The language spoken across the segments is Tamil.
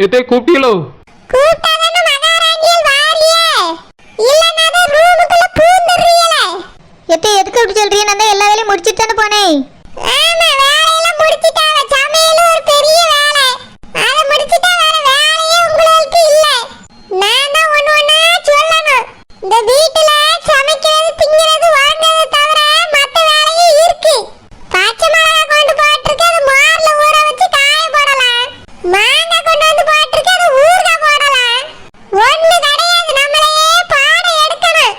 தேய் எத்தே கூப்பிட்டீங்களோ எத்தே எதுக்கு அப்படி சொல்றீங்க? நான் எல்லா வேலையும் முடிச்சுட்டு தானே போனேன் ஆமா வேலையெல்லாம் முடிச்சிட்டாவ சமையல் ஒரு பெரிய வேலை அதை முடிச்சிட்டா வேற வேலையே உங்களுக்கு இல்ல நான் தான் ஒண்ணு ஒண்ணா சொல்லணும் இந்த வீட்டுல சமைக்கிறது திங்கிறது வாங்குறது தவிர மத்த வேலையும் இருக்கு பச்சை மிளகா கொண்டு போட்டிருக்கு அது மார்ல ஊற வச்சு காய போடலாம் மாங்காய் கொண்டு வந்து போட்டிருக்கு அது ஊறுகாய் போடலாம் ஒண்ணு கிடையாது நம்மளையே பாடம் எடுக்கணும்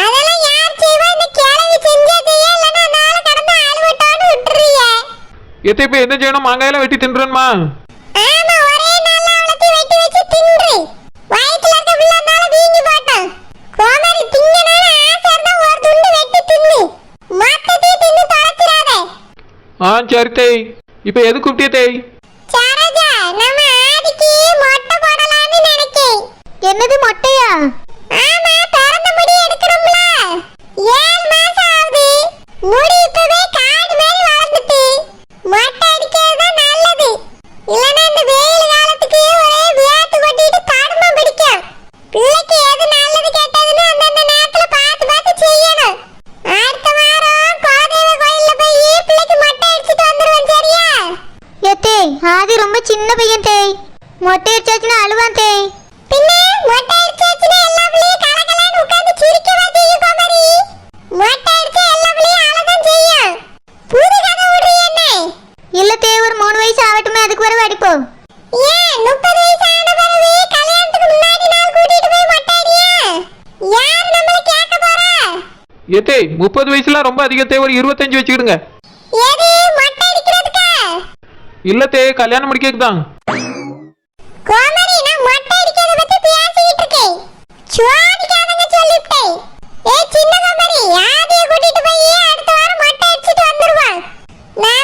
அதெல்லாம் யார் செய்வா இந்த கிழவி செஞ்சதையே இல்லைன்னா நாளை கடந்து அழுவட்டோன்னு விட்டுறீங்க எத்தே இப்போ என்ன செய்யணும் மாங்காயெல்லாம் வெட்டி தின்றுமா ஆமா ஒரே நாள்ல அவளத்தை வெட்டி வச்சு தின்று வயித்துல இருக்க பிள்ளைனால வீங்கி போட்டான் கோமாரி திங்கனால ஆசை இருந்தா ஒரு துண்டு வெட்டி தின்னு. மொத்தத்தையும் தின்னு தொலைச்சிடாத. ஆ சரி தேய். இப்போ எது கூப்பிட்டியே தேய்? என்னது மொட்டையா ஆமா பிறந்த முடி எடுக்கணும்ல ஏழு மாசம் ஆகுது முடி இப்பவே காடு மாதிரி வளர்ந்துட்டு மொட்டை அடிக்கிறது தான் நல்லது இல்லைன்னா இந்த வெயில் காலத்துக்கு ஒரே வியாத்து கொட்டிட்டு கடுமை பிடிக்கும் பிள்ளைக்கு எது நல்லது கெட்டதுன்னு அந்தந்த நேரத்துல பார்த்து பார்த்து செய்யணும் அடுத்த வாரம் கோதேவ கோயில்ல போய் பிள்ளைக்கு மொட்டை அடிச்சிட்டு வந்துருவேன் சரியா எத்தே ஆதி ரொம்ப சின்ன பையன் தேய் மொட்டை அடிச்சாச்சுன்னா அழுவான் தேய் பின்ன மொட்டை அடிச்சாச்சுன்னா எல்லா பிள்ளையும் கலகலன்னு உட்கார்ந்து சிரிக்கவா செய்யும் கோமரி மொட்டை அடிச்சா எல்லா பிள்ளையும் அழதான் செய்யும் புது கதை விடுறீ என்ன இல்ல தேய் ஒரு மூணு வயசு ஆகட்டுமே அதுக்கு வர அடிப்போம் ஏன் முப்பது வயசு ஆன பிறகு கல்யாணத்துக்கு முன்னாடி நாள் கூட்டிட்டு போய் மொட்டை அடியா யார் நம்மள கேட்க போறா எத்தே முப்பது வயசுல ரொம்ப அதிகத்தே ஒரு இருபத்தஞ்சு வச்சுக்கிடுங்க எது மொட்டை அடிக்கிறதுக்கா இல்ல தே கல்யாணம் முடிக்கிறதுக்கு தான் கோமரி நான் மொட்டை அடிக்கிறத பத்தி பேசிட்டு இருக்கேன் சுவாதிக்காதங்க சொல்லிவிட்டேன் ஏ சின்ன கோமரி ஆதிய கூட்டிட்டு போய் அடுத்த வாரம் மொட்டை அடிச்சிட்டு வந்துருவான் நான்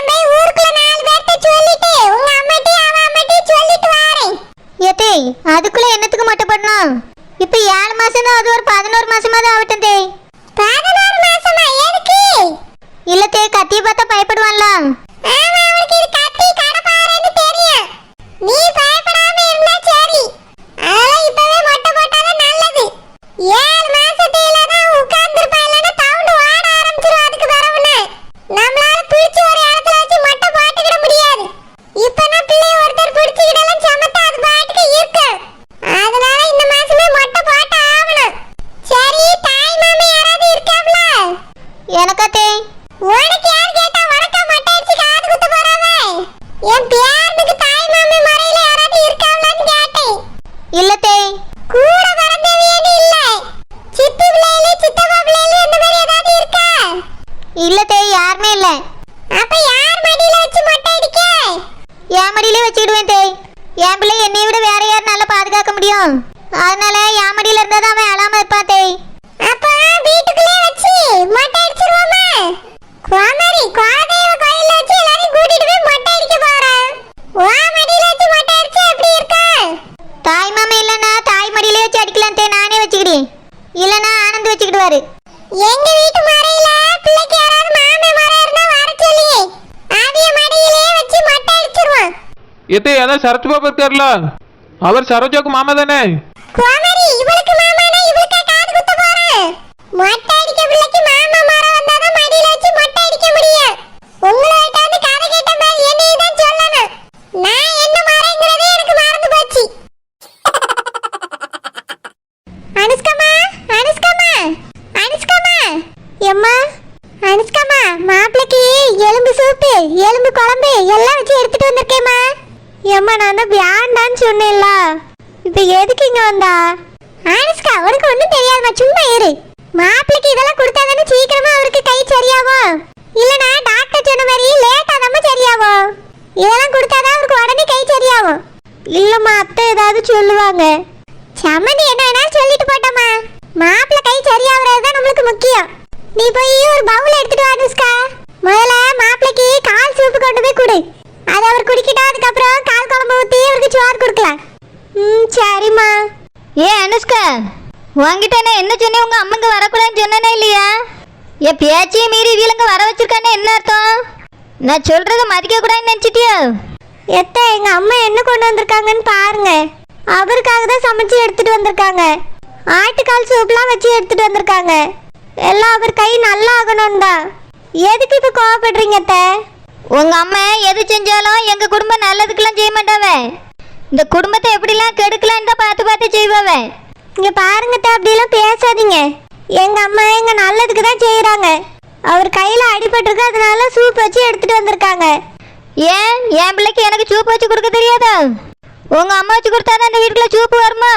போய் ஊருக்குள்ள நாலு பேர்ட்ட சொல்லிட்டு உங்க அம்மாட்டையும் அவன் அம்மாட்டையும் சொல்லிட்டு வாரேன். எத்தே அதுக்குள்ள என்னத்துக்கு மொட்டை போடணும் இப்ப ஏழு மாசம் தான் அது ஒரு பதினோரு மாசமா தான் ஆகட்டும் தேய் பதினோரு மாசமா எதுக்கு இல்ல தேய் கத்தியை போடுவான்ல பயப்படுவான்ல ஆமா அவனுக்கு இது கத்தி கடப்பாறைன்னு தெரியும் நீ பயப்படாம இருந்தா சரி அதெல்லாம் இப்பவே மொட்டை போட்டாதான் நல்லது ஏழு மாசத்துல தான் உட்கார்ந்துருப்பா இல்லைன்னா தவுண்டு ஓட ஆரம்பிச்சிரும் அதுக்கு பிறகுன்னு நம்மளால பிடிச்சு ஒரு இடத்துல வச்சு மொட்டை போட்டுக்கிட முடியாது இப்பனா பிள்ளை ஒருத்தர் பிடிச்சுக்கிடலாம் சமத்தா அது பாட்டுக்கு இருக்கு அதனால இந்த மாசமே மொட்டை போட்டு ஆகணும் சரி தாய் மாமா யாராவது இருக்காங்களா எனக்கா தேய் உனக்கு யார் கேட்டா உனக்கா மட்டை அடிச்சு காது குத்த போறாவ என் பேரனுக்கு தாய் மாமி மறையில யாராவது இருக்காங்களான்னு கேட்டேன் இல்ல தேய் கூட பிறந்தவியன்னு இல்ல சித்தி பிள்ளைகளு சித்தப்பா பிள்ளைகளு இந்த மாதிரி ஏதாவது இருக்கா இல்ல தேய் யாருமே இல்ல அப்ப யார் மடியில வச்சு மட்டை அடிக்க என் மடியிலே வச்சுக்கிடுவேன் தேய் என் பிள்ளை என்னை விட வேற யார் நல்லா பாதுகாக்க முடியும் அதனால என் மடியில இருந்தா தான் அவன் அழாம இருப்பான் தேய் அப்ப வீட்டுக்குள்ளே வச்சு மட்டை அடிச்சிருவோமா குமாரி குலதெய்வ கோயில்ல வச்சு எல்லாரையும் கூட்டிட்டு போய் மட்டை அடிக்க போறேன் வா மடியில வச்சு மட்டை அடிச்சா எப்படி இருக்கா தாய் மாமா இல்லைன்னா தாய் மடியிலே வச்சு அடிக்கலாம் தே நானே வச்சுக்கிடுவேன் இல்லைன்னா ஆனந்த் வச்சுக்கிடுவாரு எங்க வீட்டு மறையில பிள்ளைக்கு யாராவது மாமே மரம் இருந்தா வர சொல்லி ஆதிய மடியிலே வச்சு மட்டை அடிச்சிருவான் எத்தே அதான் சரத்து பாப்பா இருக்கார்ல அவர் சரோஜாக்கு மாமா தானே குமாரி இவளுக்கு மாமானா இவளுக்கு காது குத்த போறேன் மட்டை அடிக்க பிள்ளைக்கு மாமா மரம் வந்தாதான் மடியில வச்சு மட்டை அடிக்க முடியும் உங்கள்கிட்ட வந்து கதை கேட்ட மாதிரி என்னையும் தான் சொல்லணும் நான் என்ன மரங்கிறதே எனக்கு மறந்து போச்சு. அனுஷ்கமா அனுஷ்கமா அனுஷ்கமா எம்மா அனுஷ்கமா மாப்பிளைக்கு எலும்பு சூப்பு எலும்பு குழம்பு எல்லாம் வச்சு எடுத்துட்டு வந்திருக்கேம்மா. எம்மா நான் தான் வேண்டான்னு சொன்னேன்ல. இப்போ எதுக்கு இங்கே வந்தா? அனுஷ்கா உனக்கு ஒன்றும் தெரியாதுமா சும்மா இரு. மாப்பிளைக்கு இதெல்லாம் கொடுத்தாதானே சீக்கிரமா அவருக்கு கை சரியாகும். இல்லைனா டாக்டர் சொன்ன மாதிரி லேட்டாக தான் சரியாகும். இதெல்லாம் கொடுத்தாதான் அவருக்கு உடனே கை சரியாகும். இல்லைம்மா அத்தை ஏதாவது சொல்லுவாங்க. சம்மந்தி என்ன வேணாலும் சொல்லிட்டு போட்டோமா மாப்பிள்ளை கை சரியாகிறது தான் நம்மளுக்கு முக்கியம். நீ போய் ஒரு பவுல் எடுத்துட்டு வா அனுஷ்கா முதல்ல மாப்பிளைக்கு கால் சூப்பு கொண்டு போய் கொடு. அதை அவர் குடிக்கிட்டோம் அதுக்கப்புறம் கால் குழம்பு ஊற்றி அவருக்கு சோறு கொடுக்கலாம். ம் சரிம்மா. ஏ அனுஷ்கா உங்ககிட்ட நான் என்ன சொன்னேன்? உங்க அம்மங்க வரக்கூடாதுன்னு சொன்னனே இல்லையா? என் பேச்சையும் மீறி இவங்க வர வச்சிருக்கானே என்ன அர்த்தம்? நான் சொல்றத மதிக்க கூடாதுன்னு நினைச்சிட்டியோ? எத்த எங்க அம்மா என்ன கொண்டு வந்திருக்காங்கன்னு பாருங்க. அவருக்காக தான் சமைச்சு எடுத்துட்டு வந்திருக்காங்க. ஆட்டுக்கால் சூப்லாம் வச்சு எடுத்துட்டு வந்திருக்காங்க. எல்லாம் அவர் கை நல்லா ஆகணும் தான் எதுக்கு இப்ப கோவப்படுறீங்க அத்தை? உங்க அம்மா எது செஞ்சாலும் எங்க குடும்பம் நல்லதுக்கெல்லாம் செய்ய மாட்டாவன் இந்த குடும்பத்தை எப்படிலாம் கெடுக்கலான்னு தான் பார்த்து பார்த்து செய்வாவன் இங்க பாருங்கத்தா அப்படிலாம் பேசாதீங்க. எங்க அம்மா எங்க நல்லதுக்கு தான் செய்யறாங்க அவர் கையில அடிபட்டிருக்கு அதனால சூப் வச்சு எடுத்துட்டு வந்திருக்காங்க. ஏன்? என் பிள்ளைக்கு எனக்கு சூப் வச்சு கொடுக்க தெரியாதா? உங்க அம்மா வச்சு கொடுத்தாதான் இந்த வீட்டுக்குள்ள சூப்பு வருமா?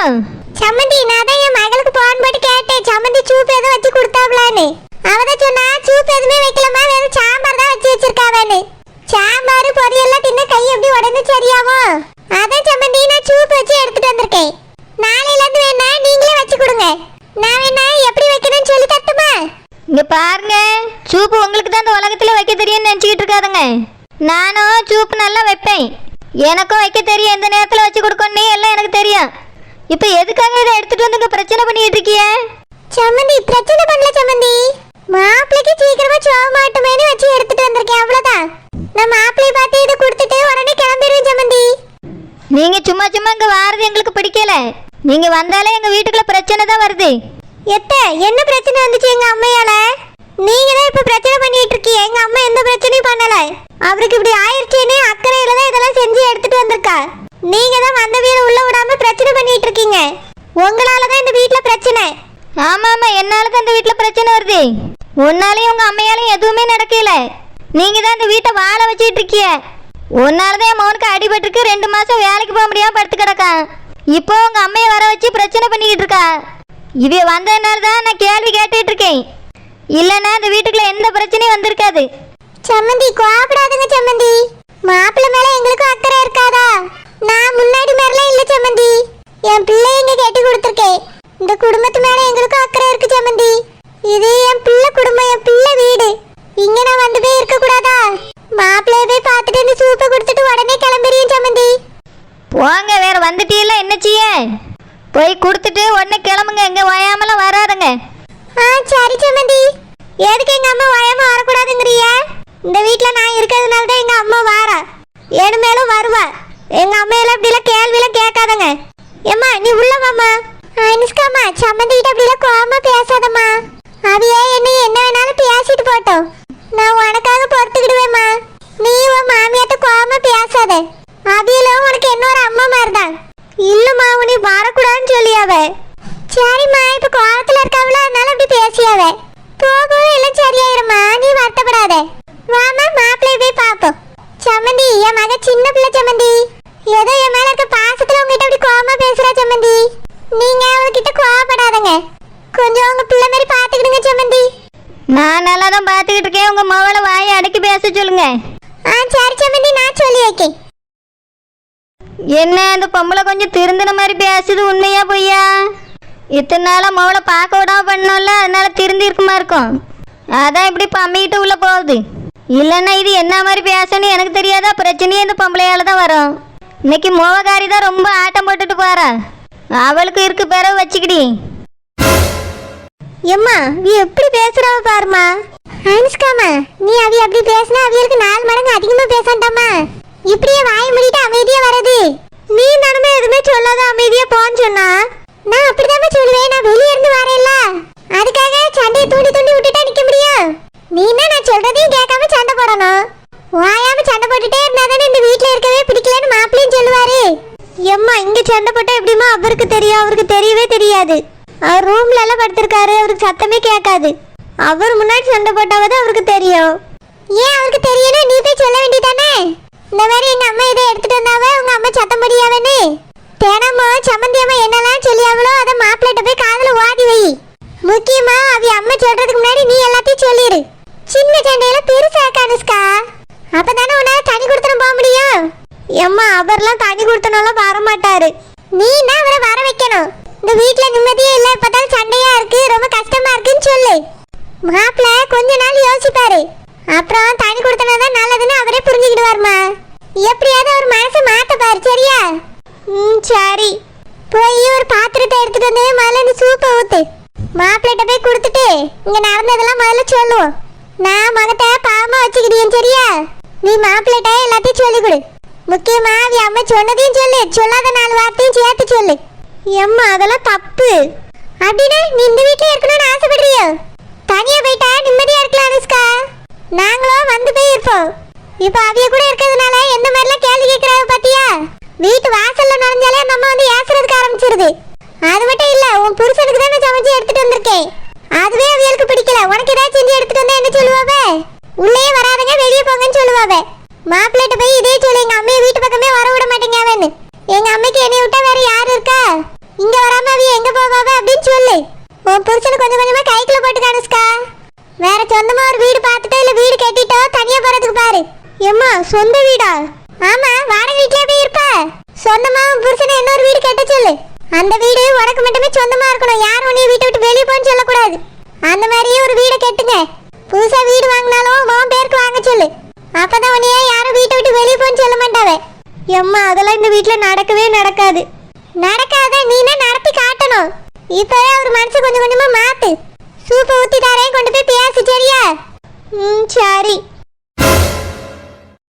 சம்மந்தி நான் தான் என் மகளுக்கு போன் போட்டு கேட்டேன். சம்மந்தி சூப் எதுவும் வச்சு கொடுத்தாவலான்னு அவதான் சொன்னா சூப் எதுவுமே வைக்கலமா வெறும் சாம்பார் தான் வச்சு வச்சிருக்காவேன்னு. சாம்பார் பொரியெல்லாம் தின்ன கை எப்படி உடனே சரியாகும்? அதான் சம்மந்தி நான் சூப் வச்சு எடுத்துட்டு வந்திருக்கேன். நாளையில இருந்து வேணா நீங்களே வச்சு கொடுங்க. நான் வேணா எப்படி வைக்கணும்னு சொல்லி தட்டுமா இங்க பாருங்க சூப்பு உங்களுக்கு தான் இந்த உலகத்துல வைக்க தெரியும்னு நினச்சிக்கிட்டு இருக்காதுங்க. நானும் சூப்பு நல்லா வைப்பேன். எனக்கும் வைக்க தெரியும் எந்த நேரத்தில் வச்சு கொடுக்கணும் எல்லாம் எனக்கு தெரியும். இப்போ எதுக்காக இதை எடுத்துட்டு வந்து இங்க பிரச்சனை பண்ணிட்டு இருக்கிய? சம்மந்தி பிரச்சனை பண்ணல சம்மந்தி. மாப்பிளைக்கு சீக்கிரமா சோக மாட்டுமேனு வச்சு எடுத்துட்டு வந்திருக்கேன் அவ்வளவுதான். நான் மாப்பிளைய பார்த்து இதை கொடுத்துட்டு உடனே கிளம்பிடுவேன் சம்மந்தி நீங்க சும்மா சும்மா இங்க வாரது எங்களுக்கு பிடிக்கல. நீங்க வந்தாலே எங்க வீட்டுக்குள்ள பிரச்சனை தான் வருது. எத்த என்ன பிரச்சனை வந்துச்சு எங்க அம்மையால? நீங்க தான் இப்ப பிரச்சனை பண்ணிட்டு இருக்கீங்க. எங்க அம்மா எந்த பிரச்சனையும் பண்ணல. அவருக்கு இப்படி ஆயிருச்சுன்னு அக்கறையில தான் இதெல்லாம் செஞ்சு எடுத்துட்டு வந்திருக்கா. நீங்க தான் வந்த வீடு உள்ள விடாம பிரச்சனை பண்ணிட்டு இருக்கீங்க. உங்களால தான் இந்த வீட்ல பிரச்சனை. ஆமா ஆமா என்னால் தான் இந்த பிரச்சனை வருது. உன்னாலையும் உங்க அம்மையாலையும் எதுவுமே நடக்கல. நீங்க தான் இந்த வீட்டை வாழ வச்சிட்டு இருக்கிய உன்னால தான் என் மகனுக்கு அடிபட்டுருக்கு ரெண்டு மாசம் வேலைக்கு போக முடியாம படுத்து கிடக்கான். இப்போ உங்க அம்மையை வர வச்சு பிரச்சனை பண்ணிக்கிட்டு இருக்கா? இவ வந்ததுனால தான் நான் கேள்வி கேட்டுட்டு இருக்கேன். இல்லைன்னா இந்த வீட்டுக்குள்ள எந்த பிரச்சனையும் வந்திருக்காது. சம்மந்தி கோபப்படாதுங்க சம்மந்தி. மாப்பிள்ளை மேலே எங்களுக்கும் அக்கறை இருக்காதா நான் முன்னாடி மாதிரிலாம் இல்ல சம்மந்தி என் பிள்ளை இங்க கட்டி கொடுத்துருக்கேன் இந்த குடும்பத்து மேல எங்களுக்கும் அக்கறை இருக்கு சம்மந்தி இது என் பிள்ளை குடும்பம் என் பிள்ளை வீடு இங்க நான் வந்து போய் இருக்க கூடாதா மாப்பிள்ளைய போய் பார்த்துட்டு இந்த சூப்பை கொடுத்துட்டு உடனே கிளம்பிடுறேன் சம்மந்தி போங்க எல்லாம் என்ன செய்ய? போய் கொடுத்துட்டு உடனே கிளம்புங்க. எங்க வயாமலாம் வராதுங்க. ஆ சரி சமந்தி எதுக்கு எங்க அம்மா வயாம வரக்கூடாதுங்கிறிய? இந்த வீட்ல நான் இருக்கிறதுனால தான் எங்க அம்மா வாரா. ஏழு மேலும் வருவா. எங்க அம்மையில இப்படிலாம் கேள்வியெல்லாம் கேட்காதங்க. ஏம்மா நீ உள்ள வாம்மா. அனுஷ்காமா சம்மந்தி கிட்ட அப்படிலாம் கோவமா பேசாதம்மா. அவையே என்ன என்ன வேணாலும் பேசிட்டு போட்டோம் நான் உனக்காக பொறுத்துக்கிடுவேம்மா நீ உன் மாமியாட்ட கோவமா பேசாத அவியலும் உனக்கு இன்னொரு அம்மா மாதிரி தான் இல்லம்மா உனி வரக்கூடாதுன்னு சொல்லியாவ சரிம்மா இப்ப கோவத்துல இருக்காவல அதனால அப்படி பேசியாவ போகவே எல்லாம் சரியாயிரும்மா நீ வருத்தப்படாத வாமா மாப்பிள்ளை போய் பாப்போம் சம்மந்தி என் மக சின்ன பிள்ளை சம்மந்தி ஏதோ என் மேல இருக்க பாசத்துல உங்ககிட்ட அப்படி கோவமா பேசுறா சம்மந்தி நீங்க அவகிட்ட கோவப்படாதங்க கொஞ்சம் உங்க பிள்ளை மாதிரி பாத்துக்கிடுங்க சம்மந்தி நான் நல்லா தான் பார்த்துக்கிட்டு இருக்கேன் உங்க மவளை வாயை அடக்கி பேச சொல்லுங்க ஆ சரி சம்மந்தி நான் சொல்லி வைக்கேன் என்ன அந்த கொஞ்சம் திருந்தின மாதிரி பேசுது உண்மையா பொய்யா? இத்தனை நாளாக மவளை பார்க்க விடாம பண்ணோம்ல அதனால திருந்தி இருக்குமா. இருக்கும் அதான் இப்படி பம்மிக்கிட்டு உள்ள போகுது. இல்லைன்னா இது என்ன மாதிரி பேசணும் எனக்கு தெரியாதா? பிரச்சனையே இந்த பொம்பளையால தான் வரும். இன்னைக்கு மோவகாரி தான் ரொம்ப ஆட்டம் போட்டுட்டு போறா. அவளுக்கு இருக்கு பிறகு வச்சுக்கிடி. எம்மா நீ எப்படி பேசுறவ பாருமா அனுஷ்காமா நீ அவி அப்படி பேசினா அவியலுக்கு நாலு மடங்கு அதிகமா பேசாண்டாமா? இப்படியே வாய் மூடிட்டு அமைதியா வரது நீ நடந்த எதுவுமே சொல்லாத அமைதியா போன்னு சொன்னா. நான் அப்படிதான் சொல்லுவேன். நான் வெளியே இருந்து வரேன்ல. அதுக்காக சண்டையை தூண்டி தூண்டி விட்டுட்டா நிக்க முடியும். நீனா நான் சொல்றதையும் கேட்காம சண்டை போடணும். வாயாம சண்டை போட்டுட்டே இருந்தாதானே இந்த வீட்ல இருக்கவே பிடிக்கலன்னு மாப்பிள்ளையும் சொல்லுவாரு. எம்மா இங்க சண்டை போட்டா எப்படிமா அவருக்கு தெரியும்? அவருக்கு தெரியவே தெரியாது. அவர் ரூம்ல எல்லாம் படுத்திருக்காரு. அவருக்கு சத்தமே கேட்காது. அவர் முன்னாடி சண்டை போட்டாவது அவருக்கு தெரியும். ஏன் அவருக்கு தெரியணும்? நீ போய் சொல்ல வேண்டியதானே? இந்த மாதிரி எங்க அம்மா இதை எடுத்துட்டு வந்தாவே? உங்க அம்மா சத்தம் முடியாதுன்னு தினமும் சம்மந்தி அம்மா என்னெல்லாம் சொல்லியாவளோ அதை மாப்பிள்ளைகிட்ட போய் காதில் ஓதி வை. முக்கியமா அவ அம்மா சொல்றதுக்கு முன்னாடி நீ எல்லாத்தையும் சொல்லிடு சின்ன சண்டையில பெருசாக்க அனுஷ்கா? அப்பதானே உன்னால தனி கொடுத்துரும் போக முடியும்? எம்மா அவர்லாம் தனி கொடுத்தனால வர மாட்டாரு. நீ தான் அவரை வர வைக்கணும்? இந்த வீட்ல நிம்மதியே இல்ல இப்பதான் சண்டையா இருக்கு ரொம்ப கஷ்டமா இருக்குன்னு சொல்லு. மாப்பிள்ள கொஞ்ச நாள் யோசிப்பாரு. அப்புறம் தனி கொடுத்தனா தான் நல்லதுன்னு அவரே புரிஞ்சுக்கிடுவாருமா எப்படியாவது அவர் மனசை மாத்த பாரு சரியா? ம் சரி. போய் ஒரு பாத்திரத்தை எடுத்துட்டு வந்து முதல்ல இந்த சூப்பை ஊத்து. மாப்பிள்ளைகிட்ட போய் கொடுத்துட்டு இங்க நடந்ததெல்லாம் முதல்ல சொல்லுவோம். நான் மகத்தை பாவமா வச்சுக்கிட்டேன் சரியா? நீ மாப்பிள்ளைகிட்ட எல்லாத்தையும் சொல்லி கொடு. முக்கியமா அவ அம்மா சொன்னதையும் சொல்லு. சொல்லாத நாலு வார்த்தையும் சேர்த்து சொல்லு. எம்மா அதெல்லாம் தப்பு. அப்படின்னா நீ இந்த வீட்டுல இருக்கணும்னு ஆசைப்படுறியோ? தனியா போயிட்டா நிம்மதியா இருக்கலாம் அனுஷ்கா. நாங்களும் வந்து போய் இருப்போம். இப்போ அவிய கூட வீட்டு வாசல்ல நுழைஞ்சாலே அந்த அம்மா வந்து ஏசுறதுக்கு ஆரம்பிச்சிருது. அது மட்டும் இல்ல உன் புருஷனுக்கு தானே சமைச்சு எடுத்துட்டு வந்திருக்கேன். அதுவே அவங்களுக்கு பிடிக்கல. உனக்கு ஏதாவது செஞ்சு எடுத்துட்டு வந்தா என்ன சொல்லுவாவே? உள்ளே வராதங்க வெளியே போங்கன்னு சொல்லுவாவே. மாப்பிள்ளைட்டு போய் இதே சொல்லி எங்க அம்மையை வீட்டு பக்கமே வர விட மாட்டேங்க அவன்னு எங்க அம்மைக்கு என்னை விட்டா வேற யாரு இருக்கா இங்க வராம அவிய எங்க போவாவே அப்படின்னு சொல்லு உன் புருஷனை கொஞ்சம் கொஞ்சமா கைக்குள்ள போட்டு அனுஷ்கா வேற சொந்தமா ஒரு வீடு பார்த்துட்டோ இல்ல வீடு கட்டிட்டோ தனியா போறதுக்கு பாரு எம்மா சொந்த வீடா ஆமா வாடகை வீட்லயே போய் இருப்ப சொந்தமா உன் புருஷனை இன்னொரு வீடு கட்ட சொல்லு அந்த வீடு உனக்கு மட்டுமே சொந்தமா இருக்கணும் யாரும் உன்னைய வீட்டை விட்டு வெளியே போன்னு சொல்லக்கூடாது அந்த மாதிரியே ஒரு வீடை கட்டுங்க. புதுசா வீடு வாங்கினாலும் உன் பேருக்கு வாங்க சொல்லு. அப்பதான் உன்னைய யாரும் வீட்டை விட்டு வெளியே போன்னு சொல்ல மாட்டாவே. எம்மா அதெல்லாம் இந்த வீட்டுல நடக்கவே நடக்காது. நடக்காத நீனா நடத்தி காட்டணும். இப்பவே ஒரு மனசு கொஞ்சம் கொஞ்சமா மாத்து. சூப்பை ஊத்தி தரேன் கொண்டு போய் பேசு சரியா? ம் சரி.